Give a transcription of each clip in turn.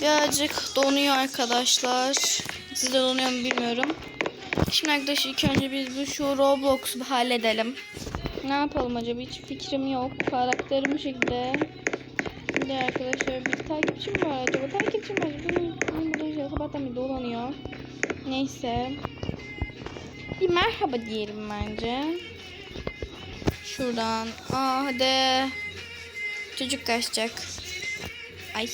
Birazcık donuyor arkadaşlar. Sizde donuyor mu bilmiyorum. Şimdi arkadaşlar ilk önce biz bu şu Roblox'u bir halledelim. Ne yapalım acaba hiç fikrim yok. Karakterim bu şekilde. De arkadaşlar bir takipçim var acaba. Takipçim var. Benim, benim burada şey sabahtan bir dolanıyor. Neyse. Bir merhaba diyelim bence. Şuradan. Aa hadi. Çocuk kaçacak. Ay.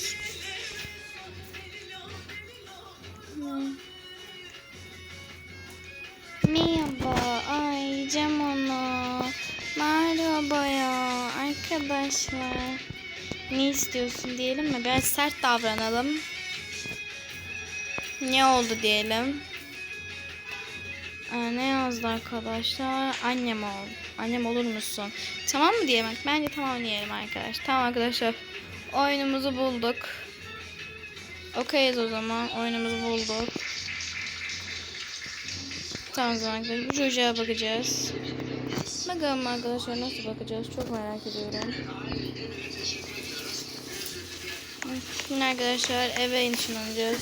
Merhaba. Ay Cem onu. Merhaba ya arkadaşlar. Ne istiyorsun diyelim mi? Biraz sert davranalım. Ne oldu diyelim. Aa, ne yazdı arkadaşlar? Annem ol. Annem olur musun? Tamam mı diyelim? Bence tamam diyelim arkadaşlar. Tamam arkadaşlar. Oyunumuzu bulduk. Okeyiz o zaman. Oyunumuzu bulduk. Tamam arkadaşlar. Bu çocuğa bakacağız. Bakalım arkadaşlar nasıl bakacağız? Çok merak ediyorum. Şimdi arkadaşlar eve ışınlanacağız.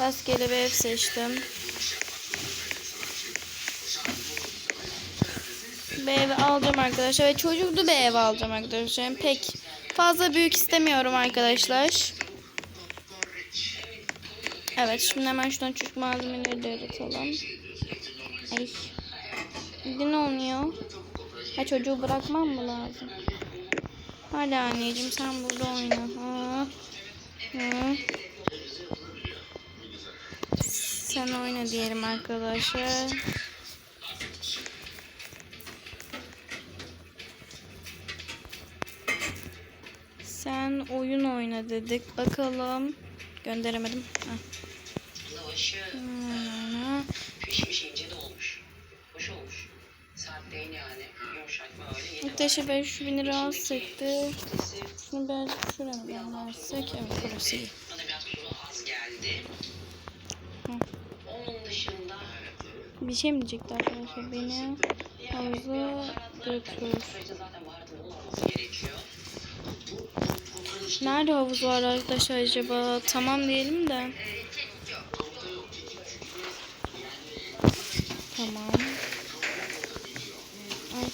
Rastgele bir ev seçtim. Bir ev alacağım arkadaşlar ve çocuklu bir ev alacağım arkadaşlar. Pek fazla büyük istemiyorum arkadaşlar. Evet şimdi hemen şuradan çocuk malzemeleri de yaratalım. Ay. Bir ne oluyor? Ha çocuğu bırakmam mı lazım? Hadi anneciğim sen burada oyna. Ha. Hı. Sen oyna diyelim arkadaşlar. Sen oyun oyna dedik. Bakalım. Gönderemedim. Lavaşı Hmm. pişmiş ince de olmuş. Hoş olmuş. Ateşe 5 bin etti. Köftesi Şunu birazcık şuraya mı göndersek? Evet burası iyi. Bir şey mi diyecekti arkadaşlar? Beni havuza gerekiyor. Nerede havuz var arkadaşlar acaba? Tamam diyelim de. Tamam.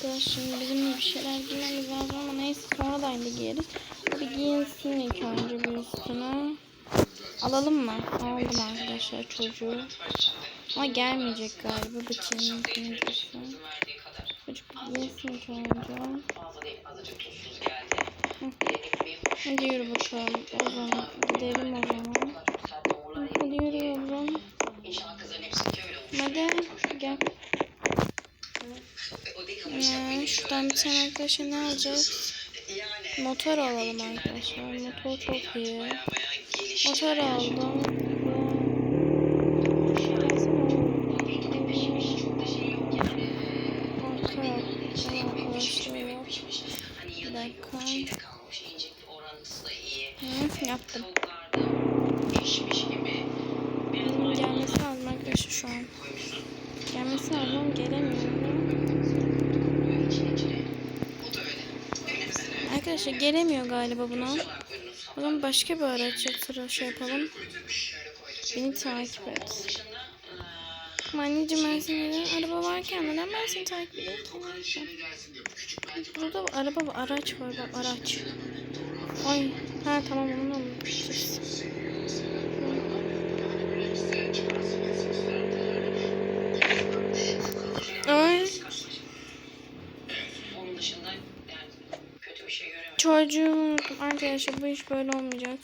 Arkadaşlar şimdi bizim bir şeyler giymemiz lazım ama neyse sonradan da giyeriz. Bir giyinsin ilk önce bir üstüne. Alalım mı? Aldım arkadaşlar çocuğu. Ama gelmeyecek galiba verdiği kadar. Çocuk giyinsin ilk önce. Hadi yürü bakalım. O zaman gidelim o zaman. Hadi yürü yavrum. Hadi gel. O değil ama işte Ee, şuradan bir tane arkadaşa ne alacağız? Motor alalım arkadaşlar. Motor çok iyi. Motor aldım. Bir dakika. Hı, yaptım. Gelmesi lazım arkadaşlar şu an. Gelmesi lazım ama gelemiyor. Böyle içine içine. O da öyle. Öyle misin? Arkadaşlar gelemiyor galiba buna. O zaman başka bir araç yatırı şey yapalım. Beni takip et. Ama anneciğim ben seni araba varken neden ben seni takip edeyim ki? Burada araba var, araç var bak araç. Ay, ha tamam onu unutmuşuz. Ay, onun dışında yani kötü bir şey göremedim. Çocuğu unuttum. Arkadaşlar bu iş böyle olmayacak.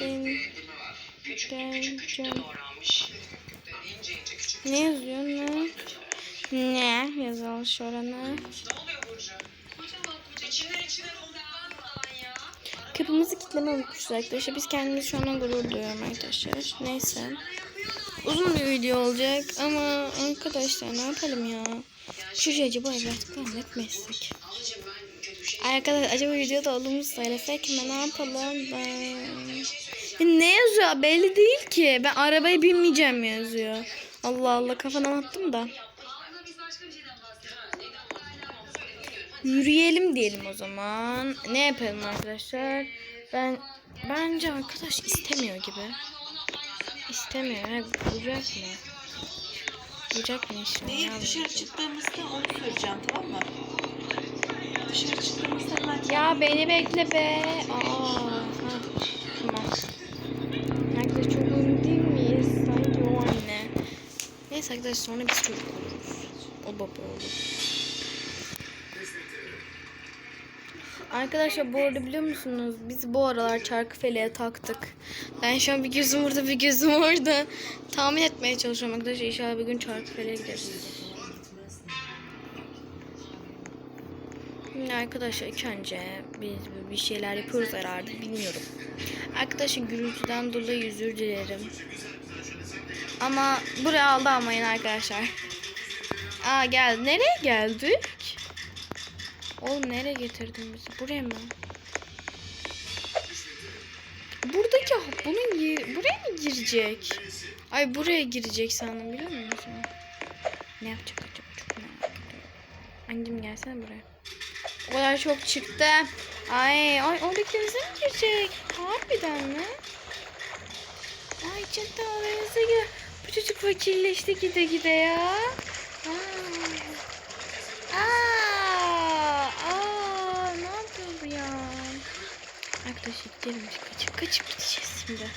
Ben, Küçük Ben- küçük küçük de Can- doğranmış. İnce ince küçük. ne yazıyor ne? Ne yazalım şurana? Ne oluyor Burcu? Kocaman koca. İçine içine fondöten falan ya. Kapımızı kilitleme unutmuşuz arkadaşlar. Biz kendimiz şu an gurur duyuyorum arkadaşlar. Neyse. Uzun bir video olacak ama arkadaşlar ne yapalım ya? Çocuğu acaba evlatlıktan etmezsek? Alıcım ben kötü bir şey Arkadaşlar acaba videoda olduğumuzu söylesek mi? Ne yapalım ben? Ne yazıyor? Belli değil ki. Ben arabaya binmeyeceğim yazıyor. Allah Allah kafadan attım da. Yürüyelim diyelim o zaman. Ne yapalım arkadaşlar? Ben Bence arkadaş istemiyor gibi. İstemiyor. Ya, bulacak mı? Bulacak mı işte? Değil dışarı çıktığımızda onu söyleyeceğim tamam mı? Ya beni bekle be. Aa, tamam. Arkadaş çok uyumlu değil miyiz? Sanki o anne. Neyse arkadaş sonra biz çocuk oluruz. O baba olur. Arkadaşlar bu arada biliyor musunuz biz bu aralar çarkı feleğe taktık. Ben şu an bir gözüm burada bir gözüm orada. Tahmin etmeye çalışıyorum arkadaşlar inşallah bir gün çarkı feleğe gideriz. Şimdi arkadaşlar önce biz bir şeyler yapıyoruz herhalde bilmiyorum. Arkadaşlar gürültüden dolayı özür dilerim. Ama buraya aldanmayın arkadaşlar. Aa gel. Nereye geldik? Oğlum nereye getirdin bizi? Buraya mı? Buradaki bunun ye- buraya mı girecek? Ay buraya girecek sandım biliyor musun? Ne yapacak acaba? Çok merak ediyorum. Anneciğim gelsene buraya. O kadar çok çıktı. Ay, ay oradaki denize mi girecek? Harbiden mi? Ay cidden o denize gir. Bu çocuk fakirleşti gide gide ya. Aa. Aa, aa, ne yapıyor bu ya? Arkadaşlar gidelim kaçıp kaçıp gideceğiz şimdi.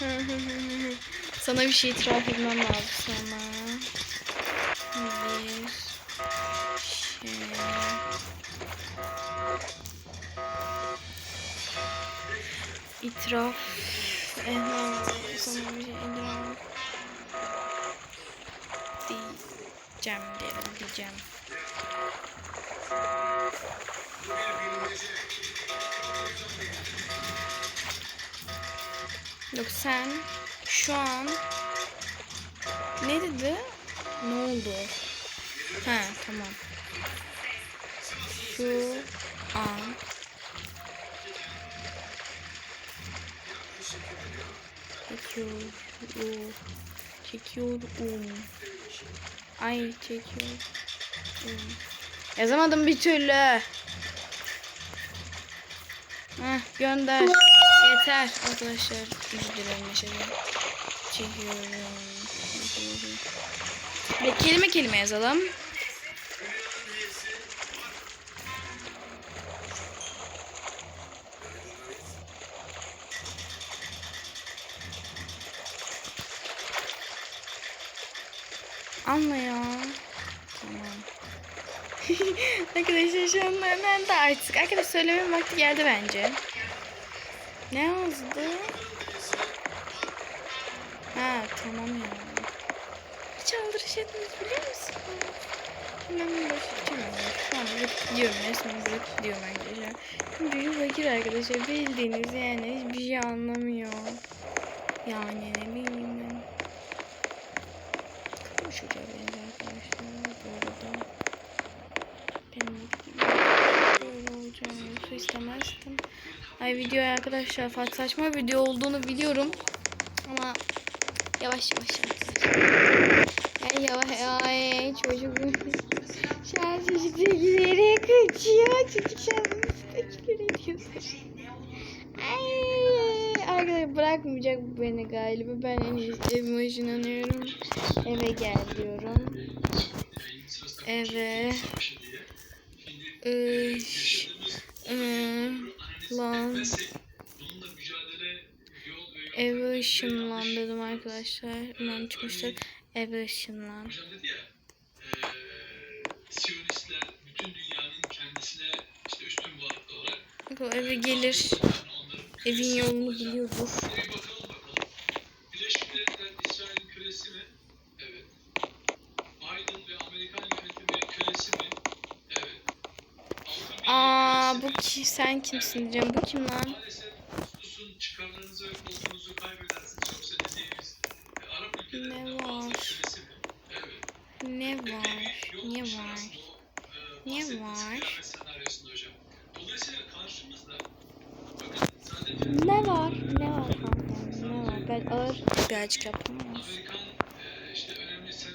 sana bir şey itiraf etmem lazım sana. Bir İtiraf bir şey itiraf diyeceğim diyelim diyeceğim. Yok sen şu an ne dedi? Ne oldu? Ha tamam. Şu an çekiyorum. Çekiyorum. Ay çekiyorum. Yazamadım bir türlü. Heh, gönder. Yeter arkadaşlar. Özür dilerim mesajı. Çekiyorum. çekiyorum. Kelime kelime yazalım. Anla ya. Tamam. Arkadaşlar şu an hemen de artık. Arkadaşlar söylemenin vakti geldi bence. Ne yazdı? Ha tamam ya. Hiç aldırış etmez biliyor musun? Hemen başlayacağım. Şu an bırakıp gidiyorum. Resmen bırakıp gidiyorum arkadaşlar. Çünkü fakir arkadaşlar bildiğiniz yani hiçbir şey anlamıyor. Yani ne bileyim Konuşacağım benim arkadaşlar bu arada. Benim böyle olacağını istemezdim. Ay video arkadaşlar farklı saçma video olduğunu biliyorum. Ama yavaş yavaş. Ay yavaş ay çocuk. Şans çocuk nereye kaçıyor? Çocuk şansını ediyor. Ay arkadaşlar bırakmayacak bu beni galiba. Ben en iyisi evime ışınlanıyorum. Eve gel diyorum. Eve. Iş. Lan. Eve ışınlan dedim arkadaşlar. Umarım çıkmıştır. Eve ışınlan. Siyonistler bütün dünyanın kendisine işte üstün varlıklı olarak Bakın eve gelir. Evin yolunu biliyordur. Aa bu ki sen kimsin diyeceğim. Bu kim lan? Ne var? Ne var? Ne var? Ne var? Dolayısıyla karşımızda bakın sadece Ne var? Ne var kanka? Ben ağır birazcık yaptım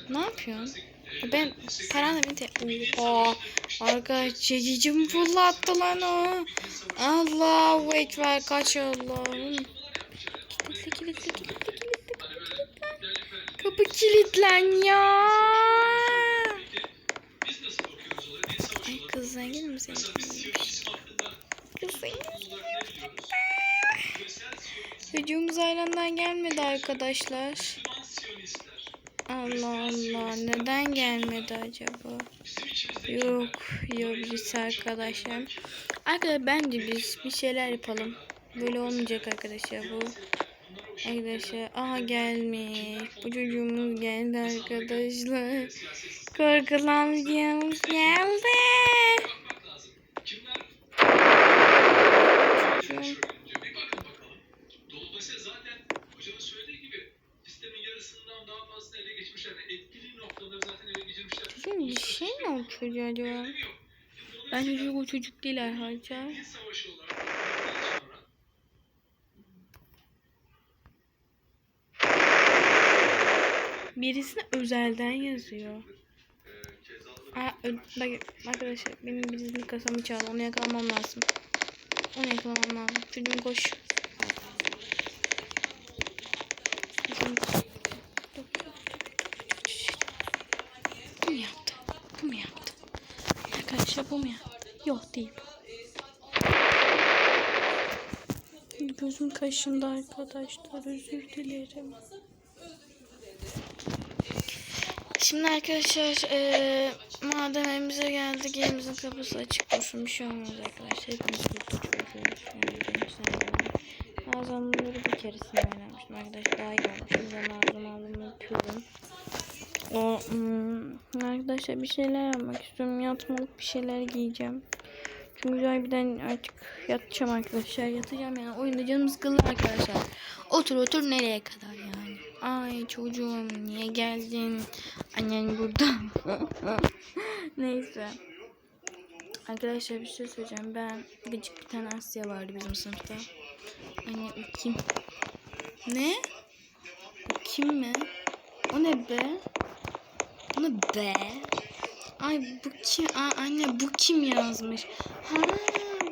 Ne yapıyorsun? Ben paranla beni te... Oha! Arkadaş çekicim fırlattı lan o. Allahu ekber kaç Allah'ım. Kilitle kilitle kilitle kilitle. Kapı kilitlen ya. Olaya? Din savaşı Ay kız zengin mi hakkında Kız zengin. tam olarak ne biliyoruz? Küresel Siyonizm, Videomuz ailenden gelmedi arkadaşlar. Allah Allah neden gelmedi acaba? Yok yok birisi arkadaşlar. Arkadaşlar bence biz bir şeyler yapalım. Böyle olmayacak arkadaşlar bu. Arkadaşlar aha gelmiş. Bu çocuğumuz geldi arkadaşlar. Korkulan videomuz geldi. bakmak lazım. Kimler Çocuğum. şöyle diyor. Bir bakın bakalım. Dolayısıyla zaten hocanın söylediği gibi sistemin yarısından daha fazlasını ele geçmişler. ve Etkili noktaları zaten ele geçirmişler. Çocuğum bir şey mi yok. Ben çocuk o çocuk değil çağıran Birisine özelden yazıyor. Aa, bak arkadaşlar benim birisinin kasamı çaldı. Onu yakalamam lazım. Onu yakalamam lazım. Çocuğum koş. Çocuğum koş. Bu mu yaptı? Bu mu yaptı? Mu yaptı? Yok değil. Gözüm kaşındı arkadaşlar. Özür dilerim. Şimdi arkadaşlar eee madem evimize geldik evimizin kapısı açık dursun bir şey olmaz arkadaşlar. Hepimiz bunları bir keresinde oynamıştım arkadaşlar. Daha iyi olmuş. Şimdi lazım aldığımı yapıyorum. O hmm, arkadaşlar bir şeyler yapmak istiyorum. Yatmalık bir şeyler giyeceğim. Çünkü harbiden artık yatacağım arkadaşlar. Yatacağım yani. Oyunda canım sıkıldı arkadaşlar. Otur otur nereye kadar yani. Ay çocuğum niye geldin? Annen burada. Neyse. Arkadaşlar bir şey söyleyeceğim. Ben gıcık bir tane Asya vardı bizim sınıfta. O kim? Ne? Kim mi? O ne be? O ne be? Ay bu kim? Aa, anne bu kim yazmış? Ha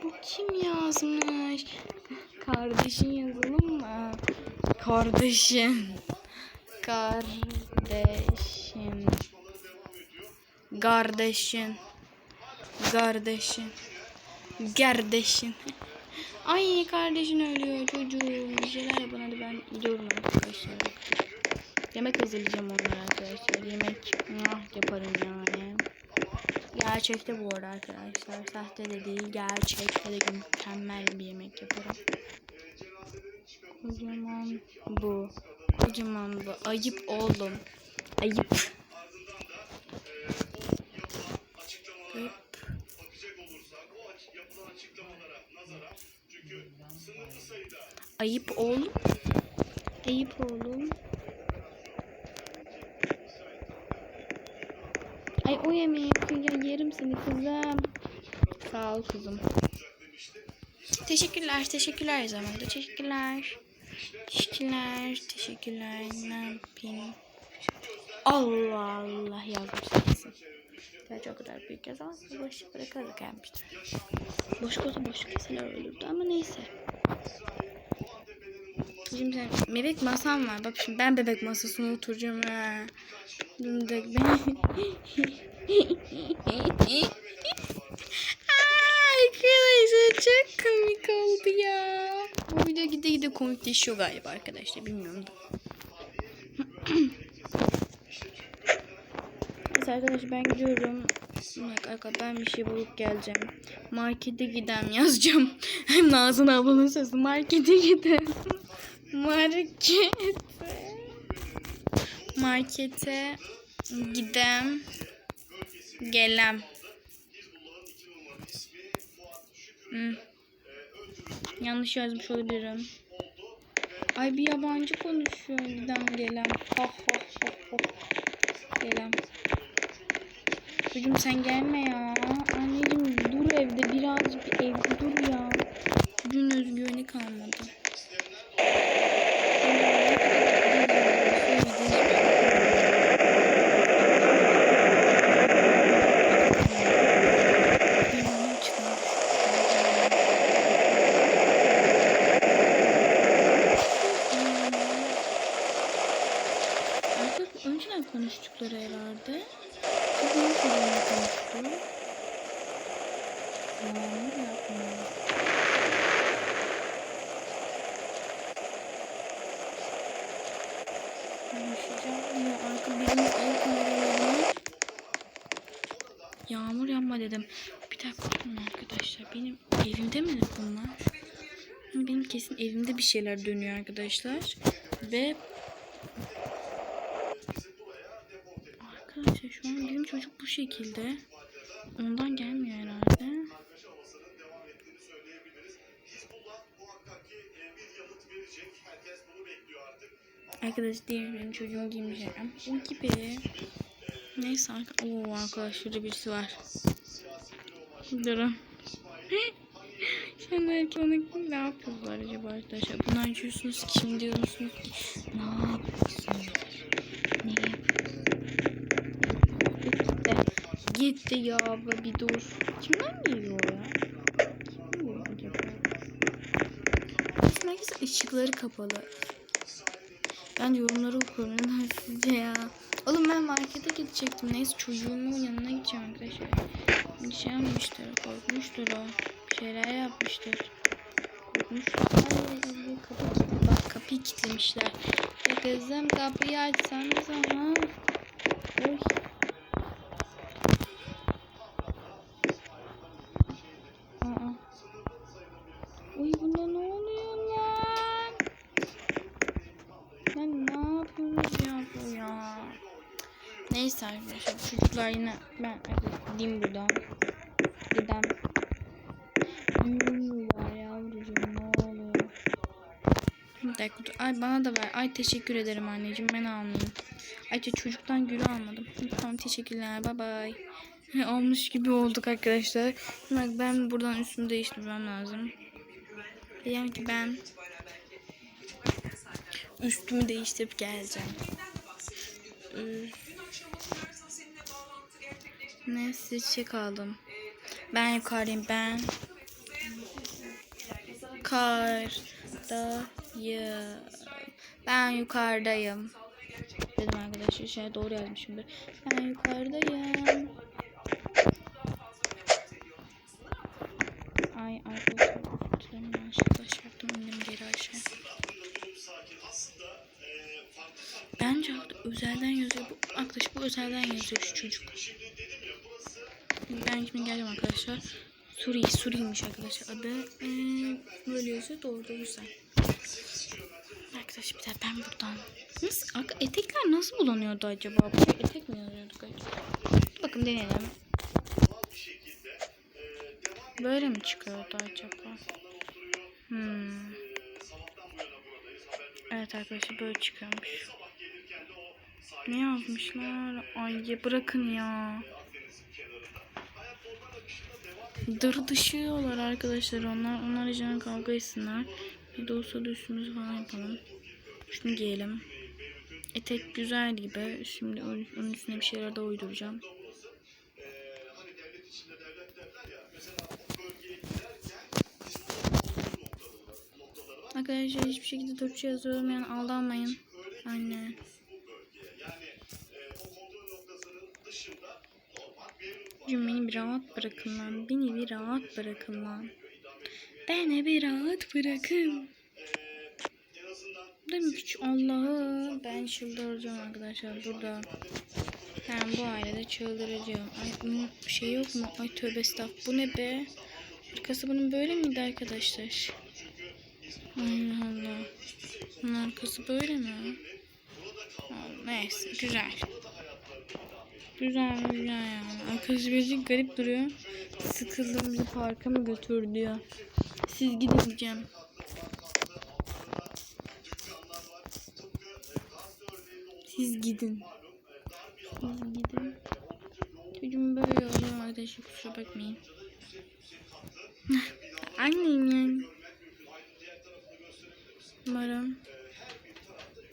bu kim yazmış? Kardeşin yazalım mı? Kardeşin. Kardeşin. Kardeşin. Kardeşin. Kardeşin. Ay kardeşin ölüyor çocuğum. Bir şeyler yapın hadi ben gidiyorum arkadaşlar. Yemek hazırlayacağım onlara arkadaşlar. Yemek ah, yaparım yani. Gerçekte bu arada arkadaşlar. Sahte de değil. Gerçekte de mükemmel bir yemek yaparım. Kocaman bu. Kocaman bu. Ayıp oğlum. Ayıp. Ayıp. Oğlum. Ayıp oğlum. Ay o yemeği yapınca yerim seni kızım. Sağ ol kızım. Teşekkürler, teşekkürler zamanda. Teşekkürler. Teşekkürler, teşekkürler. Ne yapayım? Allah Allah yazmışsın. Gerçi o kadar büyük yazan boş bırakarız gelmiştir. Boş olsa boş keseler ölürdü ama neyse. Şimdi sen bebek masam var. Bak şimdi ben bebek masasına oturacağım ha. Şimdi de ben... Arkadaşlar çok komik oldu ya. Bu video gide gide komikleşiyor galiba arkadaşlar bilmiyorum da. Neyse arkadaşlar ben gidiyorum. Bak arkadaşlar ben bir şey bulup geleceğim. Markete gidem yazacağım. Hem Nazan ablanın sözü markete gidem. Markete. Markete gidem. Gelem. Hmm. Yanlış yazmış olabilirim. Ay bir yabancı konuşuyor gidem gelem. Ha ha ha ha. Gelem. Çocuğum sen gelme ya. Anneciğim dur evde birazcık evde dur ya. Çocuğun özgüveni kalmadı. konuştukları herhalde. Kız ne çocuğuyla konuştu? Yağmur yapmıyor. Konuşacağım diyor. Arka birimiz el kameralarına Yağmur yapma dedim. Bir dakika bakın arkadaşlar. Benim evimde mi bunlar? Benim kesin evimde bir şeyler dönüyor arkadaşlar. Ve Arkadaşlar şu an benim çocuk bu şekilde. Ondan gelmiyor herhalde. Arkadaşlar diğer benim çocuğum giymeyeceğim. Bu gibi. Neyse. Oo arkadaşlar şurada birisi var. Durun. Belki onu ne yapıyorlar acaba arkadaşlar? Bunu açıyorsunuz ki şimdi diyorsunuz ki ne yapıyorsunuz? Ne Gitti. Gitti ya abla bir dur. Kimden geliyor ya? Kim herkes ışıkları kapalı. Ben yorumları okuyorum. Sizce ya? Oğlum ben markete gidecektim. Neyse çocuğumun yanına gideceğim arkadaşlar. Bir şey yapmıştır. Korkmuştur o. Şeyler yapmıştır. Ay, kapı. Bak kapıyı kilitlemişler. Ya kızım kapıyı açsanıza ha. Oy. Bunda ne oluyor lan? Lan ne yapıyorsunuz ya bu ya? Neyse arkadaşlar çocuklar yine ben gideyim buradan. Gidem. Bir dakika dur. Ay bana da ver. Ay teşekkür ederim anneciğim ben almayayım. Ay çocuktan gülü almadım. Tamam teşekkürler bye bye. Olmuş gibi olduk arkadaşlar. Bak ben buradan üstümü değiştirmem lazım. Diyeceğim ki ben üstümü değiştirip geleceğim. Üf. Ne çiçek aldım. Ben yukarıdayım ben. Yukarıdayım. Ben yukarıdayım. Dedim arkadaşlar şey doğru yazmışımdır. Ben yukarıdayım. Ay arkadaşlar dilerim yanlışlıkla yaptım indim geri aşağı. Bence özelden yazıyor. Bu, arkadaş bu özelden yazıyor şu çocuk. Ben şimdi geleceğim arkadaşlar. Suri, Suri'ymiş arkadaşlar adı. Ee, böyle yazıyor doğru da güzel. Arkadaşlar bir daha ben buradan. Nasıl, etekler nasıl bulanıyordu acaba? Bu etek mi yazıyorduk acaba? Bakın deneyelim. Böyle mi çıkıyordu acaba? Hmm. Evet arkadaşlar böyle çıkıyormuş. Ne yazmışlar? Ay bırakın ya. Dırdışıyorlar arkadaşlar onlar. Onlar canı kavga etsinler. Bir de olsa da üstümüzü falan yapalım. Şunu giyelim. Etek güzel gibi. Şimdi onun üstüne bir şeyler de uyduracağım. Arkadaşlar hiçbir şekilde Türkçe yazıyorum yani aldanmayın. Anne. Cüm beni bir rahat bırakın lan. Beni bir rahat bırakın lan. Beni bir rahat bırakın. Mi küçük Allah'ı ben çıldıracağım arkadaşlar burada. Ben bu ailede çıldıracağım. Ay bunun şey yok mu? Ay tövbe estağfurullah. Bu ne be? Arkası bunun böyle miydi arkadaşlar? Allah Allah. Bunun arkası böyle mi? Neyse güzel. Güzel güzel yani. Arkadaş birazcık garip duruyor. Sıkıldım bizi parka mı götür diyor. Siz gidin diyeceğim. Siz gidin. Siz gidin. Çocuğum böyle oluyor arkadaşlar kusura bakmayın. Annem yani. Umarım.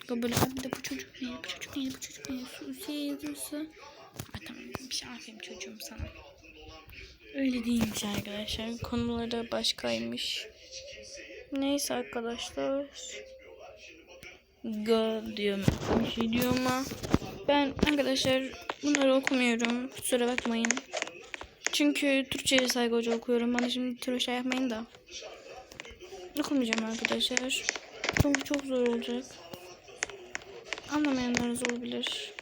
Kabul abi de bu çocuk ne? Bu çocuk ne? Bu çocuk ne? Susiye yazıyorsa. Ay tamam bir şey aferin çocuğum sana. Öyle değilmiş arkadaşlar. Konuları başkaymış. Neyse arkadaşlar. Go diyorum. Bir şey diyor ama. Ben arkadaşlar bunları okumuyorum. Kusura bakmayın. Çünkü Türkçe'ye saygı hoca okuyorum. Bana şimdi tür şey yapmayın da. Okumayacağım arkadaşlar. Çünkü çok zor olacak. Anlamayanlarınız olabilir.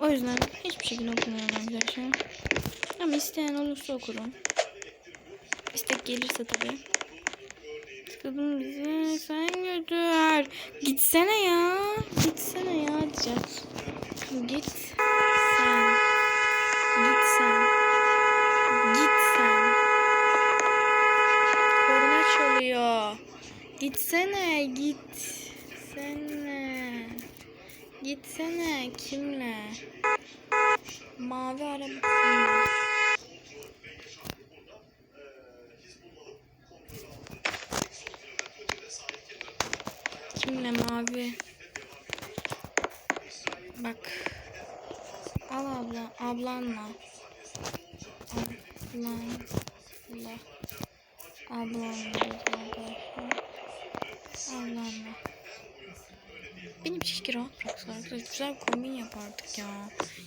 O yüzden hiçbir şekilde okumuyorum arkadaşlar. Ama isteyen olursa okurum. İstek gelirse tabii. Sıkıldım bizi sen götür. Gitsene ya. Gitsene ya diyeceğiz. Git sen. Git sen. Git sen. Korna çalıyor. Gitsene git. Sene. Gitsene kimle? Mavi araba kimle? Kimle mavi? Bak. Al abla. Ablanla. Ablanla. Ablanla. dedi arkadaşlar. Ablanla. Bıraksın arkadaşlar. Güzel kombin yapardık ya.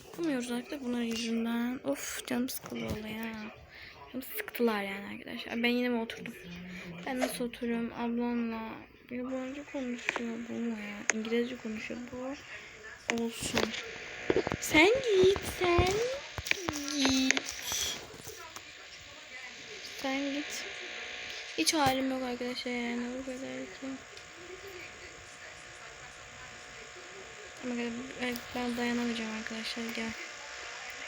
Yapamıyoruz arkadaşlar bunlar yüzünden. Of canım sıkıldı oldu ya. Canım sıktılar yani arkadaşlar. Ben yine mi oturdum? Ben nasıl oturuyorum ablamla? Yabancı konuşuyor bu mu ya? İngilizce konuşuyor bu. Olsun. Sen git sen git. Sen git. Hiç halim yok arkadaşlar yani bu kadar ki. Gel- ben- dayanamayacağım arkadaşlar gel.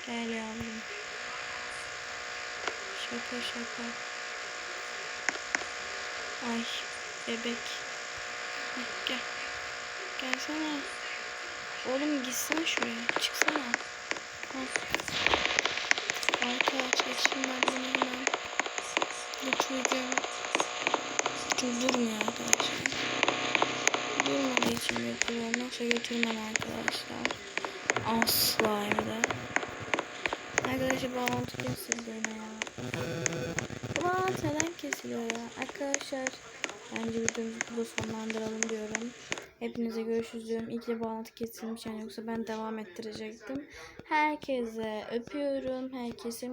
Gel yavrum. Şaka şaka. Ay bebek. Gel. Gelsene. Oğlum gitsene şuraya. Çıksana. Arkadaşlar şimdi ben bunu hemen götüreceğim. Çünkü durmuyor arkadaşlar. Durmadığı için götürüyorum. Yoksa götürmem arkadaşlar. Asla hem de. Arkadaşlar bağlantı kesildi ya. Bağlantı neden kesiliyor ya? Arkadaşlar bence videomuzu burada sonlandıralım diyorum. Hepinize görüşürüz diyorum. İyi ki bağlantı kesilmiş yani yoksa ben devam ettirecektim. Herkese öpüyorum. Herkese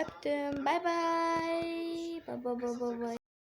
öptüm. Bay bay. Bay bay bay bay.